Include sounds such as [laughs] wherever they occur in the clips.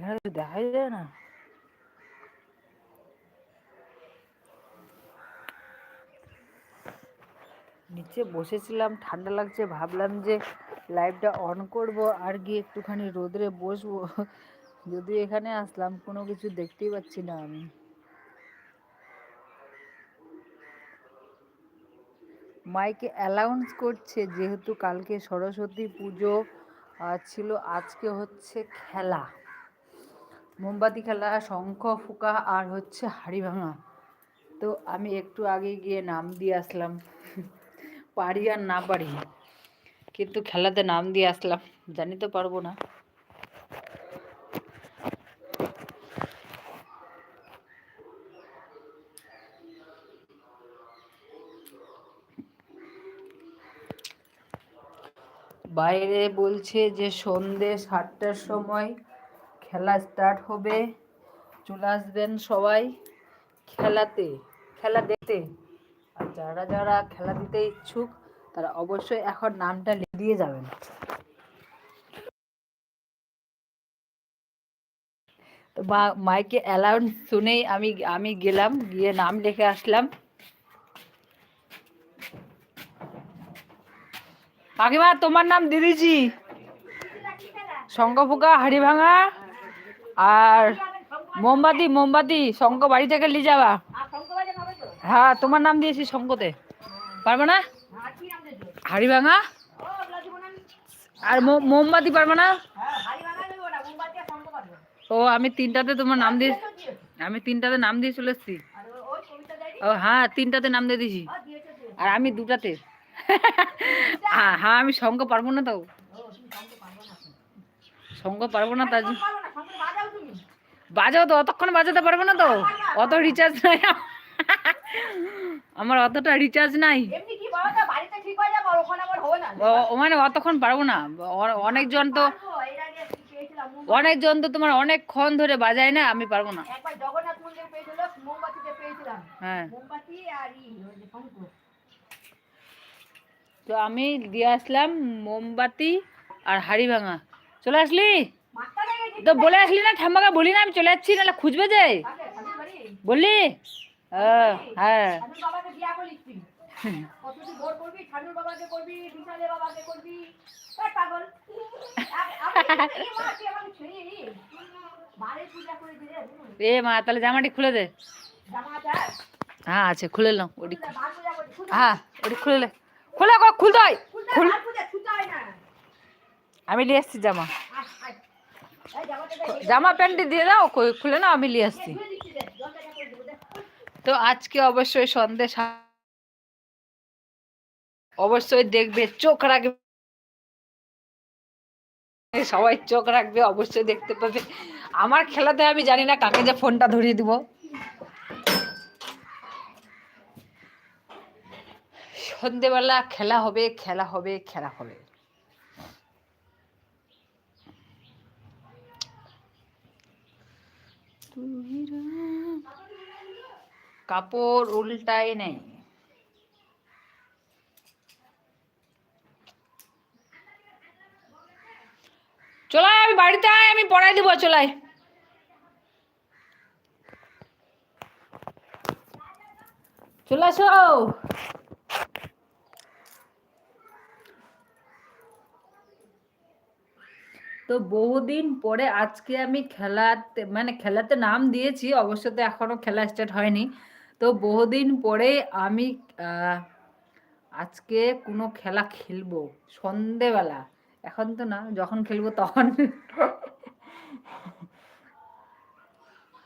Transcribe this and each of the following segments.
এখানে তো দেখাই যায় না। নিচে বসেছিলাম, ঠান্ডা লাগছে, ভাবলাম যে লাইভটা অন করব আর গিয়ে একটুখানি রোদরে বসবো। যদি এখানে আসলাম, কোনো কিছু দেখতেই পাচ্ছি না আমি। মাইকে অ্যালাউন্স করছে, যেহেতু কালকে সরস্বতী পুজো ছিল, আজকে হচ্ছে খেলা। মোমবাতি খেলা, শঙ্খ ফুকা আর হচ্ছে হাড়ি ভাঙা। তো আমি একটু আগে গিয়ে নাম দিয়ে আসলাম। পারি আর না পারি, কিন্তু খেলাতে নাম দিয়ে আসলাম। জানি তো পারব না। বাইরে বলছে যে সন্ধে সাতটার সময় খেলা স্টার্ট হবে। চলে আসবেন সবাই খেলাতে, খেলা দেখতে। আর যারা যারা খেলা দিতে ইচ্ছুক, তারা অবশ্যই এখন নামটা দিয়ে যাবেন। তো মাইকে অ্যালাউন্স শুনেই আমি আমি গেলাম, গিয়ে নাম লিখে আসলাম। কাকিমা, তোমার নাম শঙ্খ ফুকা হাড়ি ভাঙা আর মোমবাতি মোমবাতি, শঙ্খ বাড়ি থেকে নিয়ে যাবা। হ্যাঁ তোমার নাম দিয়েছি শঙ্কতে পারবে না? হাড়ি ভাঙা আর মোমবাতি পারবে না? ও, আমি তিনটাতে তোমার নাম দিয়ে, আমি তিনটাতে নাম দিয়ে চলে এসছি। ও হ্যাঁ তিনটাতে নাম দিয়ে দিয়েছি। আর আমি দুটাতে। হ্যাঁ হ্যাঁ আমি সঙ্গ পারব না তো। সঙ্গ পারব না তার বাজাও তো অতক্ষণ বাজাতে পারব না তো। অত রিচার্জ নাই আমার। অতটা রিচার্জ নাই। মানে অতক্ষণ পারব না। অনেকজন তো অনেকজন তো তোমার অনেকক্ষণ ধরে বাজায় না আমি পারব না। হ্যাঁ। তো আমি দিয়ে আসলাম মোমবাতি আর হাড়ি ভাঙা। চলে আসলি? তো বলে আসলি না ঠাম্মাকে বলি না আমি চলে যাচ্ছি নাহলে খুঁজবে যে? বললি? হ্যাঁ। [laughs] এ মা তাহলে জামাটি খুলে দে। হ্যাঁ আছে খুলে নাও ওটি হ্যাঁ ওটি খুলে খুলে খুলতে হয়। আমি নিয়ে আসছি জামা। জামা প্যান্টটি দিয়ে দাও খুলে নাও, আমি নিয়ে আসছি। তো আজকে অবশ্যই সন্ধ্যে সা- অবশ্যই দেখবে, চোখ রাখবে। সবাই চোখ রাখবে, অবশ্যই দেখতে পাবে। আমার খেলাতে আমি জানি না কাকে যে ফোনটা ধরিয়ে দিব। সন্ধেবেলা খেলা হবে খেলা হবে খেলা হবে। কাপড় উল্টায় নেই। চলাই আমি বাড়িতে আয় আমি পড়াই দিব চলাই চলে আসো। তো বহুদিন পরে আজকে আমি খেলাতে মানে খেলাতে নাম দিয়েছি, অবশ্য তো এখনও খেলা স্টার্ট হয়নি। তো বহুদিন পরে আমি আজকে কোনো খেলা খেলব, সন্ধেবেলা। এখন তো না, যখন খেলব তখন।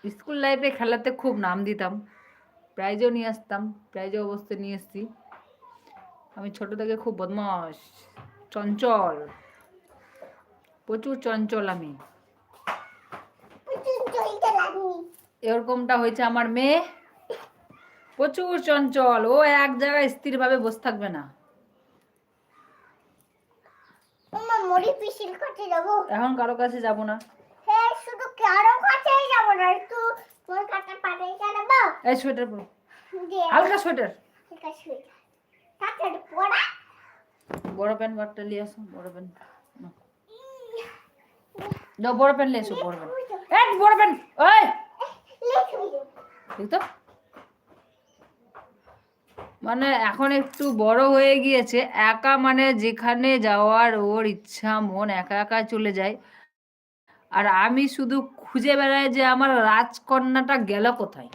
স্কুল লাইফে খেলাতে খুব নাম দিতাম। প্রাইজও নিয়ে আসতাম প্রাইজও অবশ্যই নিয়ে এসছি। আমি ছোট থেকে খুব বদমাস চঞ্চল। প্রচুর চঞ্চল আমি। এরকমটা হয়েছে আমার মেয়ে। প্রচুর চঞ্চল ও এক জায়গায় স্থিরভাবে বসে থাকবে না। এখন কারও কাছে যাব না। হ্যাঁ শুধু কারও কাছেই যাব না একটু তোর কাছে পাঠাই জানাব। এই সোয়েটার পরো। হালকা সোয়েটার। বড় প্যান্ট বারটা নিয়ে আসো বড় প্যান্ট। বড় প্যান্ট এক বড় প্যান ওই ঠিক তো মানে এখন একটু বড় হয়ে গিয়েছে, একা মানে যেখানে যাওয়ার ওর ইচ্ছা, মন একা একা চলে যায়। আর আমি শুধু খুঁজে বেড়াই যে আমার রাজকন্যাটা গেল কোথায়।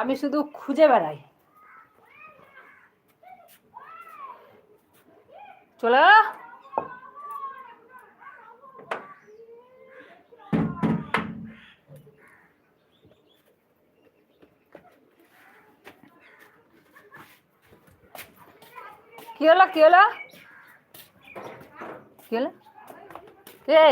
আমি শুধু খুঁজে বেড়াই। চলে গেল? কি হলো কি হলো? কি হলো? কে?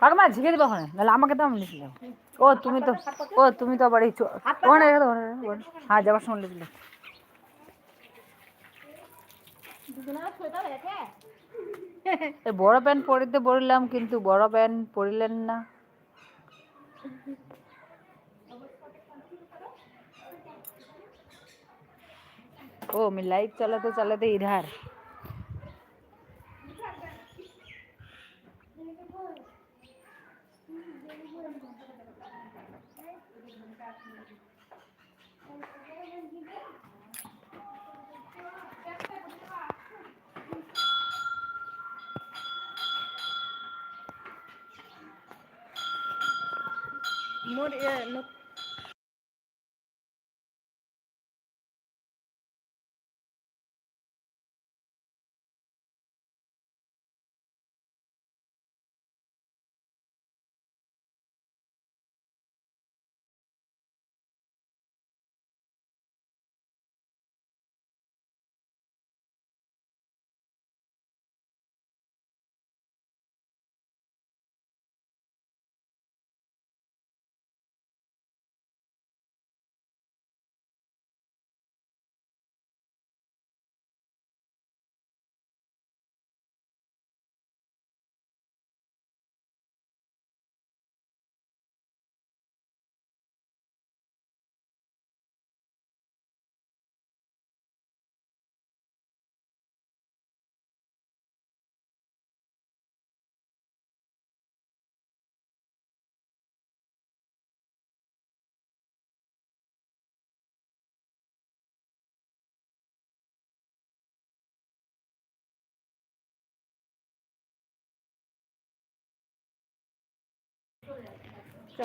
কাকমা ঝিকে দিবা ওখানে নাহলে আমাকে তো আমি ও তুমি তো ও তুমি তো আবার এই ওখানে রেখে ওখানে। হ্যাঁ যাবার সময় লিখলে বড় প্যান্ট পরিতে বললাম কিন্তু বড় প্যান্ট পরিলেন না। ओ मी लाइट चालत चालत इधार. मोर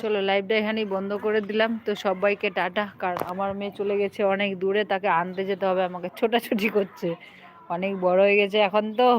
চলো লাইভটা এখানেই বন্ধ করে দিলাম। তো সবাইকে টাটা। কারণ আমার মেয়ে চলে গেছে অনেক দূরে, তাকে আনতে যেতে হবে, আমাকে ছোটাছুটি করছে। অনেক বড় হয়ে গেছে এখন তো।